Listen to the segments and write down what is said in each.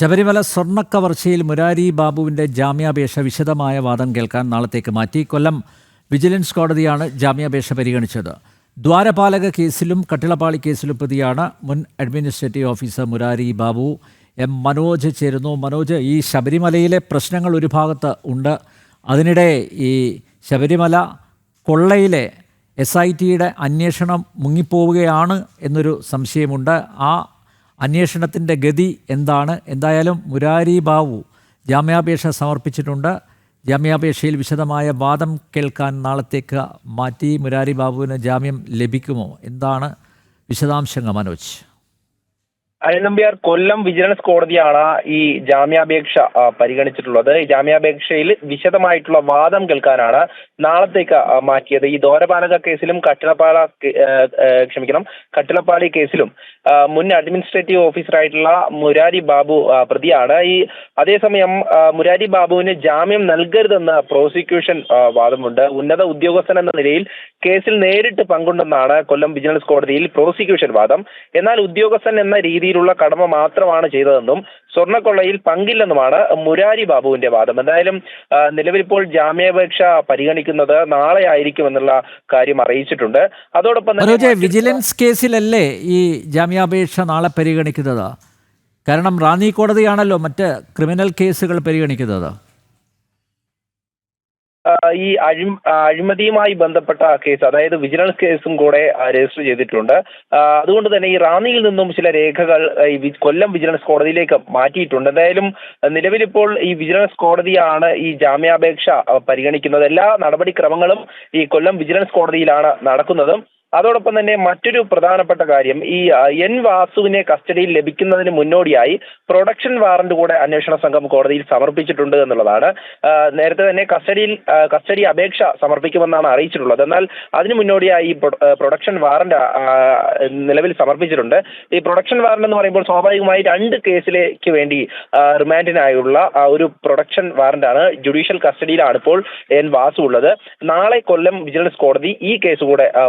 ശബരിമല സ്വർണക്കവർച്ചയിൽ മുരാരി ബാബുവിന്റെ ജാമ്യാപേക്ഷ വിശദമായ വാദം കേൾക്കാൻ നാളത്തേക്ക് മാറ്റി. കൊല്ലം വിജിലൻസ് കോടതിയാണ് ജാമ്യാപേക്ഷ പരിഗണിച്ചത്. ദ്വാരപാലക കേസിലും കട്ടിളപ്പാളി കേസിലും പ്രതിയാണ് മുൻ administrative officer Murari Babu. M Manoj ചേരുന്നു. മനോജ് ഈ ശബരിമലയിലെ പ്രശ്നങ്ങൾ ഒരു ഭാഗത്ത് ഉണ്ട്. അതിനിടെ ഈ ശബരിമല കൊള്ളയിലെ എസ് ഐ ടിയുടെ അന്വേഷണം മുങ്ങിപ്പോവുകയാണ് എന്നൊരു സംശയമുണ്ട്. ആ അന്വേഷണത്തിന്റെ ഗതി എന്താണ്? എന്തായാലും മുരാരി ബാബു ജാമ്യാപേക്ഷ സമർപ്പിച്ചിട്ടുണ്ട്. ജാമ്യാപേക്ഷയിൽ വിശദമായ വാദം കേൾക്കാൻ നാളത്തേക്ക് മാറ്റി മുരാരി ബാബുവിന് ജാമ്യം ലഭിക്കുമോ? എന്താണ് വിശദാംശങ്ങൾ മനോജ്? അനിൽ കൊല്ലം വിജിലൻസ് കോടതിയാണ് ഈ ജാമ്യാപേക്ഷ പരിഗണിച്ചിട്ടുള്ളത്. ഈ ജാമ്യാപേക്ഷയിൽ വിശദമായിട്ടുള്ള വാദം കേൾക്കാനാണ് നാളത്തേക്ക് മാറ്റിയത്. ഈ ദോരപാലക കേസിലും കട്ടിളപ്പാള കേ- ഏ, ഏ, ക്ഷമിക്കണം കട്ടിളപ്പാളി കേസിലും മുൻ അഡ്മിനിസ്ട്രേറ്റീവ് ഓഫീസറായിട്ടുള്ള മുരാരി ബാബു പ്രതിയാണ്. ഈ അതേസമയം മുരാരി ബാബുവിന് ജാമ്യം നൽകരുതെന്ന് പ്രോസിക്യൂഷൻ വാദമുണ്ട്. ഉന്നത ഉദ്യോഗസ്ഥൻ എന്ന നിലയിൽ കേസിൽ നേരിട്ട് പങ്കുണ്ടെന്നാണ് കൊല്ലം വിജിലൻസ് കോടതിയിൽ പ്രോസിക്യൂഷൻ വാദം. എന്നാൽ ഉദ്യോഗസ്ഥൻ എന്ന രീതിയിലുള്ള കടമ മാത്രമാണ് ചെയ്തതെന്നും സ്വർണക്കൊള്ളയിൽ പങ്കില്ലെന്നുമാണ് മുരാരി ബാബുവിന്റെ വാദം. എന്തായാലും നിലവിലിപ്പോൾ ജാമ്യാപേക്ഷ പരിഗണിക്കുന്നത് നാളെ ആയിരിക്കും എന്നുള്ള കാര്യം അറിയിച്ചിട്ടുണ്ട്. അതോടൊപ്പം തന്നെ വിജിലൻസ് കേസിലല്ലേ ഈ ജാമ്യാപേക്ഷ നാളെ പരിഗണിക്കുന്നത്? കാരണം റാന്നി കോടതിയാണല്ലോ മറ്റ് ക്രിമിനൽ കേസുകൾ പരിഗണിക്കുന്നത്. ഈ അഴി അഴിമതിയുമായി ബന്ധപ്പെട്ട കേസ് അതായത് വിജിലൻസ് കേസും കൂടെ രജിസ്റ്റർ ചെയ്തിട്ടുണ്ട്. അതുകൊണ്ട് തന്നെ ഈ റാന്നിയിൽ നിന്നും ചില രേഖകൾ ഈ കൊല്ലം വിജിലൻസ് കോടതിയിലേക്ക് മാറ്റിയിട്ടുണ്ട്. എന്തായാലും നിലവിലിപ്പോൾ ഈ വിജിലൻസ് കോടതിയാണ് ഈ ജാമ്യാപേക്ഷ പരിഗണിക്കുന്നത്. എല്ലാ നടപടിക്രമങ്ങളും ഈ കൊല്ലം വിജിലൻസ് കോടതിയിലാണ് നടക്കുന്നതും. അതോടൊപ്പം തന്നെ മറ്റൊരു പ്രധാനപ്പെട്ട കാര്യം ഈ എൻ വാസുവിനെ കസ്റ്റഡിയിൽ ലഭിക്കുന്നതിന് മുന്നോടിയായി പ്രൊഡക്ഷൻ വാറന്റ് കൂടെ അന്വേഷണ സംഘം കോടതിയിൽ സമർപ്പിച്ചിട്ടുണ്ട് എന്നുള്ളതാണ്. നേരത്തെ തന്നെ കസ്റ്റഡിയിൽ കസ്റ്റഡി അപേക്ഷ സമർപ്പിക്കുമെന്നാണ് അറിയിച്ചിട്ടുള്ളത്. എന്നാൽ അതിന് മുന്നോടിയായി ഈ പ്രൊഡക്ഷൻ വാറന്റ് നിലവിൽ സമർപ്പിച്ചിട്ടുണ്ട്. ഈ പ്രൊഡക്ഷൻ വാറന്റ് എന്ന് പറയുമ്പോൾ സ്വാഭാവികമായി രണ്ട് കേസിലേക്ക് വേണ്ടി റിമാൻഡിനായുള്ള ഒരു പ്രൊഡക്ഷൻ വാറന്റാണ് ജുഡീഷ്യൽ കസ്റ്റഡിയിലാണ് ഇപ്പോൾ എൻ വാസു ഉള്ളത്. നാളെ കൊല്ലം വിജിലൻസ് കോടതി ഈ കേസ് കൂടെ ആ,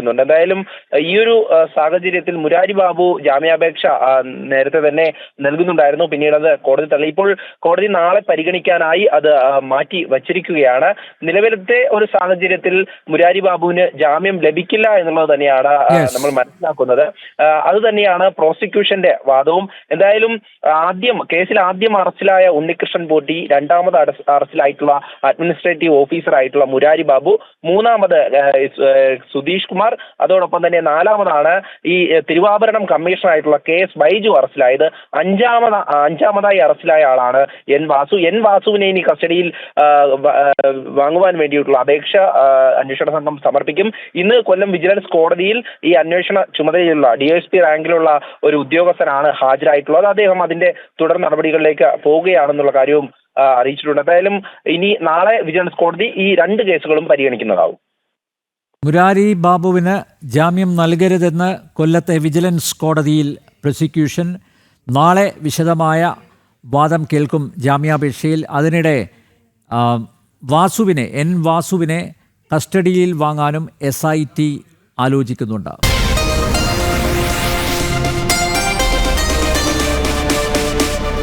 പരിഗണിക്കുന്നുണ്ട് എന്തായാലും ഈ ഒരു സാഹചര്യത്തിൽ മുരാരി ബാബു ജാമ്യാപേക്ഷ നേരത്തെ തന്നെ നൽകുന്നുണ്ടായിരുന്നു. പിന്നീട് അത് കോടതി തള്ളി. ഇപ്പോൾ കോടതി നാളെ പരിഗണിക്കാനായി അത് മാറ്റി വച്ചിരിക്കുകയാണ്. നിലവിലത്തെ ഒരു സാഹചര്യത്തിൽ മുരാരി ബാബുവിന് ജാമ്യം ലഭിക്കില്ല എന്നുള്ളത് തന്നെയാണ് നമ്മൾ മനസ്സിലാക്കുന്നത്. അത് തന്നെയാണ് പ്രോസിക്യൂഷന്റെ വാദവും. എന്തായാലും ആദ്യം കേസിൽ ആദ്യം അറസ്റ്റിലായ ഉണ്ണികൃഷ്ണൻ പോട്ടി രണ്ടാമത് അറസ്- അറസ്റ്റിലായിട്ടുള്ള അഡ്മിനിസ്ട്രേറ്റീവ് ഓഫീസർ ആയിട്ടുള്ള മുരാരി ബാബു മൂന്നാമത് സുധീഷ് കുമാർ അതോടൊപ്പം തന്നെ നാലാമതാണ് ഈ തിരുവാഭരണം കമ്മീഷണർ ആയിട്ടുള്ള കെ എസ് ബൈജു അറസ്റ്റിലായത്. അഞ്ചാമത് അഞ്ചാമതായി അറസ്റ്റിലായ ആളാണ് എൻ വാസു. എൻ വാസുവിനെ ഇനി കസ്റ്റഡിയിൽ വാങ്ങുവാൻ വേണ്ടിയിട്ടുള്ള അപേക്ഷ അന്വേഷണ സംഘം സമർപ്പിക്കും. ഇന്ന് കൊല്ലം വിജിലൻസ് കോടതിയിൽ ഈ അന്വേഷണ ചുമതലയുള്ള ഡി എസ് പി റാങ്കിലുള്ള ഒരു ഉദ്യോഗസ്ഥനാണ് ഹാജരായിട്ടുള്ളത്. അദ്ദേഹം അതിന്റെ തുടർ നടപടികളിലേക്ക് പോവുകയാണെന്നുള്ള കാര്യവും അറിയിച്ചിട്ടുണ്ട്. എന്തായാലും ഇനി നാളെ വിജിലൻസ് കോടതി ഈ രണ്ട് കേസുകളും പരിഗണിക്കുന്നതാവും. മുരാരി ബാബുവിന് ജാമ്യം നൽകരുതെന്ന് കൊല്ലത്തെ വിജിലൻസ് കോടതിയിൽ പ്രോസിക്യൂഷൻ. നാളെ വിശദമായ വാദം കേൾക്കും ജാമ്യാപേക്ഷയിൽ. അതിനിടെ വാസുവിനെ എൻ വാസുവിനെ കസ്റ്റഡിയിൽ വാങ്ങാനും എസ് ഐ ടി ആലോചിക്കുന്നുണ്ട്.